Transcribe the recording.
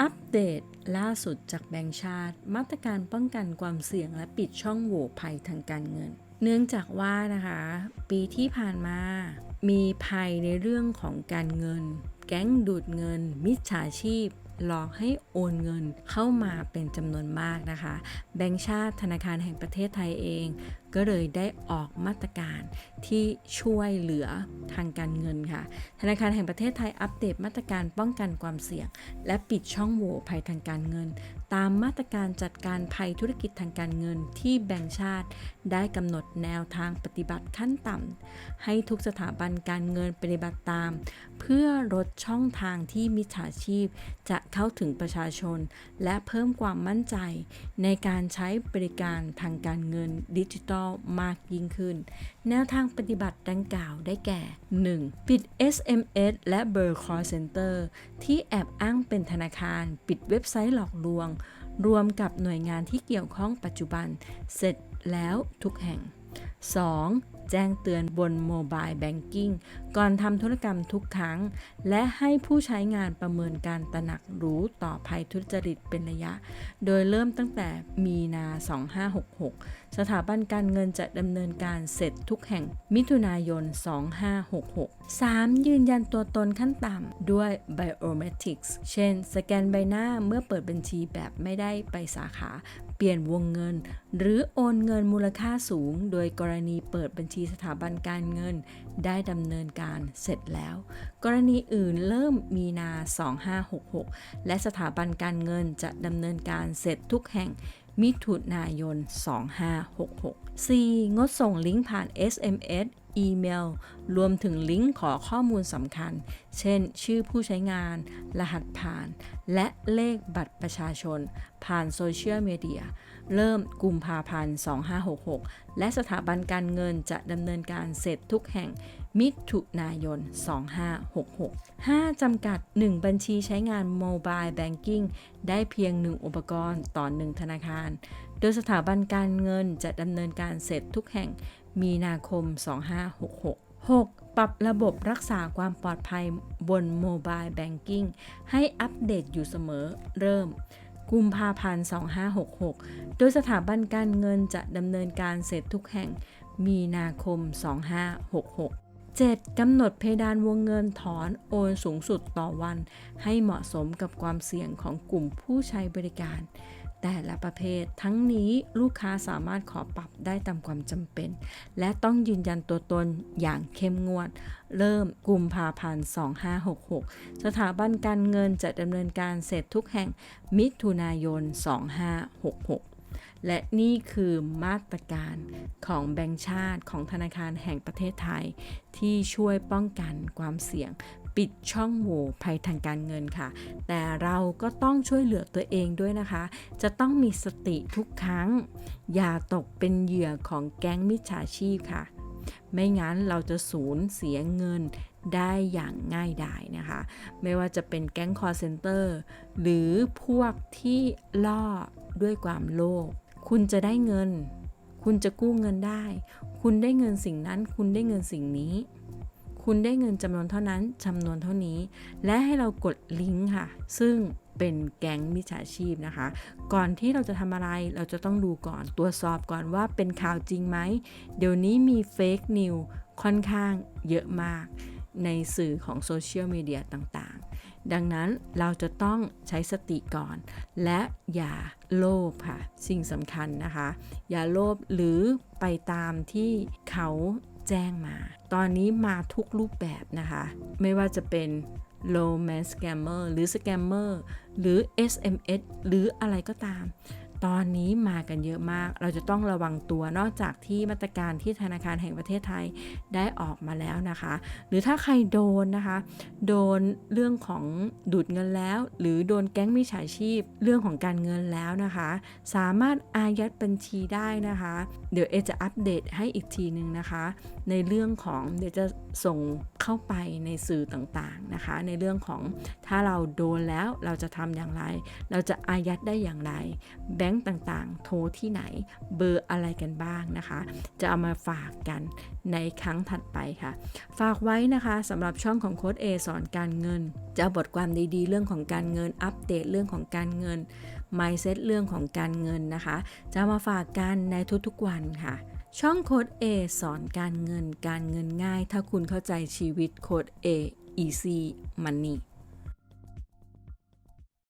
อัปเดตล่าสุดจากแบงก์ชาติ มาตรการป้องกันความเสี่ยงและปิดช่องโหว่ภัยทางการเงิน เนื่องจากว่านะคะ ปีที่ผ่านมา มีภัยในเรื่องของการเงิน แก๊งดูดเงิน มิจฉาชีพ หลอกให้โอนเงินเข้ามาเป็นจำนวนมากนะคะ แบงก์ชาติธนาคารแห่งประเทศไทยเอง ก็เลยได้ออกมาตรการที่ช่วยเหลือทางการเงินค่ะ ธนาคารแห่งประเทศไทยอัปเดตมาตรการป้องกันความเสี่ยง และปิดช่องโหว่ภัยทางการเงิน ตามมาตรการจัดการภัยธุรกิจทางการเงินที่แบ่งชาติ ได้กำหนดแนวทางปฏิบัติขั้นต่ำให้ทุกสถาบันการเงินปฏิบัติตาม เพื่อลดช่องทางที่มิจฉาชีพ จะเข้าถึงประชาชน และเพิ่มความมั่นใจ ในการใช้บริการทางการเงินดิจิทัลมากยิ่งขึ้น แนวทางปฏิบัติดังกล่าวได้แก่ 1. ปิด SMS และเบอร์ call center ที่แอบอ้างเป็นธนาคาร ปิดเว็บไซต์หลอกลวง รวมกับหน่วยงานที่เกี่ยวข้องปัจจุบันเสร็จแล้วทุกแห่ง 2. แจ้งเตือนบนโมบายแบงกิ้งก่อนทำธุรกรรมทุกครั้ง และให้ผู้ใช้งานประเมินการตระหนักรู้ต่อภัยทุจริตเป็นระยะ โดยเริ่มตั้งแต่มีนา 2566 สถาบันการเงินจะดำเนินการเสร็จทุกแห่งมิถุนายน 2566 3. ยืนยันตัวตนขั้นต่ำด้วย biometrics เช่น สแกนใบหน้าเมื่อเปิดบัญชีแบบไม่ได้ไปสาขา ลี่ยนวงเงิน หรือโอนเงินมูลค่าสูง โดยกรณีเปิดบัญชีสถาบันการเงิน ได้ดำเนินการเสร็จแล้ว กรณีอื่นเริ่มมีนา 2566 และสถาบันการเงินจะดำเนินการเสร็จทุกแห่ง มิถุนายน 2566 4. งดส่งลิงก์ผ่าน SMS อีเมล รวมถึงลิงก์ขอข้อมูลสำคัญ เช่น ชื่อผู้ใช้งาน รหัสผ่าน และเลขบัตรประชาชน ผ่านโซเชียลมีเดีย เริ่มกุมภาพันธ์ 2566 และสถาบันการเงินจะดำเนินการเสร็จทุกแห่ง มิถุนายน 2566 5. จำกัด 1 บัญชีใช้งานโมบายแบงกิ้งได้เพียง 1 อุปกรณ์ต่อ 1 ธนาคาร โดยสถาบันการเงินจะดำเนินการเสร็จทุกแห่งมีนาคม 2566 6. ปรับระบบรักษาความปลอดภัยบนโมบายแบงกิ้งให้อัปเดตอยู่เสมอเริ่มกุมภาพันธ์ 2566 โดยสถาบันการเงินจะดำเนินการเสร็จทุกแห่งมีนาคม 2566 7. กำหนดเพดานวงเงินถอนโอนสูงสุดต่อวัน ให้เหมาะสมกับความเสี่ยงของกลุ่มผู้ใช้บริการ แต่ละประเภททั้งนี้ลูกค้าสามารถขอปรับได้ตามความจำเป็น และต้องยืนยันตัวตนอย่างเข้มงวด เริ่มกุมภาพันธ์2566 สถาบันการเงินจะดำเนินการเสร็จทุกแห่งมิถุนายน 2566 และนี่คือมาตรการของแบงก์ชาติของธนาคารแห่งประเทศไทย ที่ช่วยป้องกันความเสี่ยงปิดช่องโหว่ภัยทางการเงินค่ะ แต่เราก็ต้องช่วยเหลือตัวเองด้วยนะคะ จะต้องมีสติทุกครั้ง อย่าตกเป็นเหยื่อของแก๊งมิจฉาชีพค่ะ ไม่งั้นเราจะสูญเสียเงินได้อย่างง่ายดายนะคะ ไม่ว่าจะเป็นแก๊งคอร์เซนเตอร์หรือพวกที่ล่อ ด้วยความโลภคุณจะได้เงิน คุณจะกู้เงินได้ คุณได้เงินสิ่งนั้น คุณได้เงินสิ่งนี้ คุณได้เงินจำนวนเท่านั้นจำนวนเท่านี้ และให้เรากดลิงก์ค่ะ ซึ่งเป็นแก๊งมิจฉาชีพนะคะ ก่อนที่เราจะทำอะไรเราจะต้องดูก่อนตรวจสอบก่อนว่าเป็นข่าวจริงไหม เดี๋ยวนี้มีเฟกนิวค่อนข้างเยอะมากในสื่อของโซเชียลมีเดียต่างๆ ดังนั้นเราจะต้องใช้สติก่อน และอย่าโลภค่ะ สิ่งสำคัญนะคะ อย่าโลภหรือไปตามที่เขาแจ้งมา ตอนนี้มาทุกรูปแบบนะคะ ไม่ว่าจะเป็น low man scammer หรือ scammer หรือ SMS หรืออะไรก็ตาม ตอนนี้มากันเยอะมาก เราจะต้องระวังตัวนอกจากที่มาตรการที่ธนาคารแห่งประเทศไทยได้ออกมาแล้วนะคะ หรือถ้าใครโดนนะคะ โดนเรื่องของดูดเงินแล้ว หรือโดนแก๊งมิจฉาชีพเรื่องของการเงินแล้วนะคะ สามารถอายัดบัญชีได้นะคะ เดี๋ยวเอจะอัปเดตให้อีกทีนึงนะคะ ในเรื่องของเดี๋ยวจะส่งเข้าไปในสื่อต่างๆนะคะ ในเรื่องของถ้าเราโดนแล้วเราจะทำอย่างไร เราจะอายัดได้อย่างไรแบงงก์ต่างๆ โทรที่ไหน เบอร์อะไรกันบ้างนะคะ จะเอามาฝากกันในครั้งถัดไปค่ะ ฝากไว้นะคะสำหรับช่องของโค้ด A สอนการเงิน จะบทความดีๆ เรื่องของการเงิน อัปเดตเรื่องของการเงิน mindset เรื่องของการเงินนะคะ จะมาฝากกันในทุกๆวันค่ะช่องโค้ด A สอนการเงินการเงินง่าย ถ้าคุณเข้าใจชีวิตโค้ด A easy money